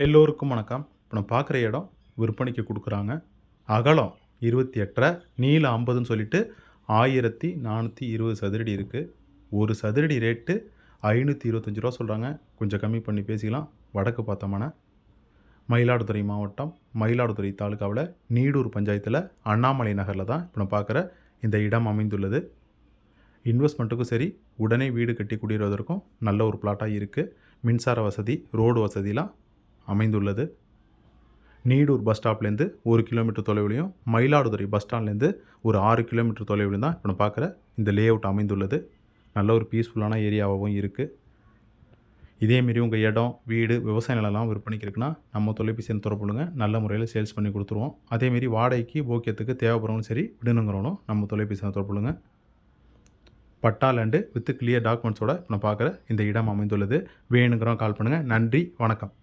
எல்லோருக்கும் வணக்கம். இப்போ நம்ம பார்க்குற இடம் விற்பனைக்கு கொடுக்குறாங்க. அகலம் இருபத்தி எட்டரை நீளம் ஐம்பதுன்னு சொல்லிட்டு ஆயிரத்தி நானூற்றி இருபது சதுரடி இருக்குது ஒரு சதுரடி ரேட்டு ஐநூற்றி இருபத்தஞ்சி ரூபா சொல்கிறாங்க கொஞ்சம் கம்மி பண்ணி பேசிக்கலாம். வடக்கு பார்த்தோம்னா மயிலாடுதுறை மாவட்டம் மயிலாடுதுறை தாலுக்காவில் நீடூர் பஞ்சாயத்தில் அண்ணாமலை நகரில் தான் இப்போ நம்ம பார்க்குற இந்த இடம் அமைந்துள்ளது. இன்வெஸ்ட்மெண்ட்டுக்கும் சரி உடனே வீடு கட்டி குடியேறுவதற்கும் நல்ல ஒரு பிளாட்டாக இருக்குது மின்சார வசதி ரோடு வசதிலாம் அமைந்துள்ளது. நீடூர் பஸ் ஸ்டாப்லேருந்து ஒரு கிலோமீட்டர் தொலைவிலையும் மயிலாடுதுறை பஸ் ஸ்டாண்ட்லேருந்து ஒரு ஆறு கிலோமீட்டர் தொலைவிலும் தான் இப்போ நான் பார்க்குற இந்த லே அவுட் அமைந்துள்ளது. நல்ல ஒரு பீஸ்ஃபுல்லான ஏரியாவாகவும் இருக்குது இதேமாரி உங்கள் இடம் வீடு விவசாய நிலம்லாம் விற்பனைக்கு இருக்குன்னா நம்ம தொலைபேசி எண் நல்ல முறையில் சேல்ஸ் பண்ணி கொடுத்துருவோம். அதேமாரி வாடகைக்கு போக்கியத்துக்கு தேவைப்படுறவங்களும் சரி விடணுங்கிறவனும் நம்ம தொலைபேசி எண் தொடர்புங்க பட்டா லேண்டு வித் கிளியர் டாக்குமெண்ட்ஸோட நான் பார்க்குற இந்த இடம் அமைந்துள்ளது. வேணுங்கிறோம் கால் பண்ணுங்கள் நன்றி வணக்கம்.